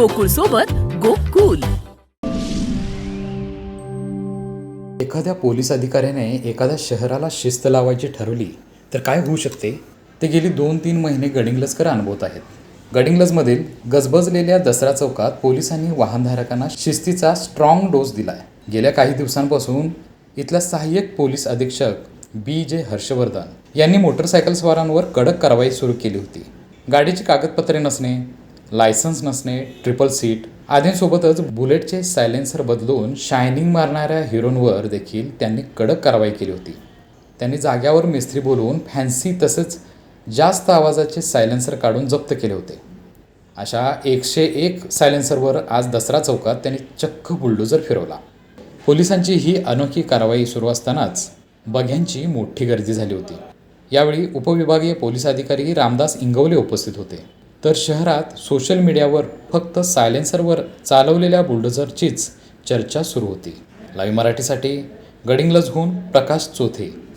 गोकुळ सोबत गोकुल. एखाद्या पोलीस अधिकाऱ्याने एखाद्या शहराला शिस्त लावायची ठरवली तर काय होऊ शकते? ते गेली दोन तीन महिने गडिंग्लजकर अनुभवत आहेत. गडिंग्लजमधील गजबजलेल्या दसरा चौकात पोलिसांनी वाहनधारकांना शिस्तीचा स्ट्रॉंग डोस दिलाय. गेल्या काही दिवसांपासून इथला सहाय्यक पोलीस अधीक्षक बी जे हर्षवर्धन यांनी मोटरसायकल स्वारांवर कडक कारवाई सुरू केली होती. गाडीची कागदपत्रे नसणे लायसन्स नसणे ट्रिपल सीट आदींसोबतच बुलेटचे सायलेन्सर बदलून शायनिंग मारणाऱ्या हिरोंवर देखील त्यांनी कडक कारवाई केली होती. त्यांनी जाग्यावर मिस्त्री बोलवून फॅन्सी तसेच जास्त आवाजाचे सायलेन्सर काढून जप्त केले होते. अशा एकशे एक सायलेन्सरवर आज दसरा चौकात त्यांनी चक्क बुलडोजर फिरवला. पोलिसांची ही अनोखी कारवाई सुरू असतानाच बघ्यांची मोठी गर्दी झाली होती. यावेळी उपविभागीय पोलीस अधिकारी रामदास इंगवले उपस्थित होते. तर शहरात सोशल मीडियावर फक्त सायलेन्सरवर चालवलेल्या बुलडोझरचीच चर्चा सुरू होती. लाईव्ह मराठीसाठी गडिंग्लजहून प्रकाश चोथे.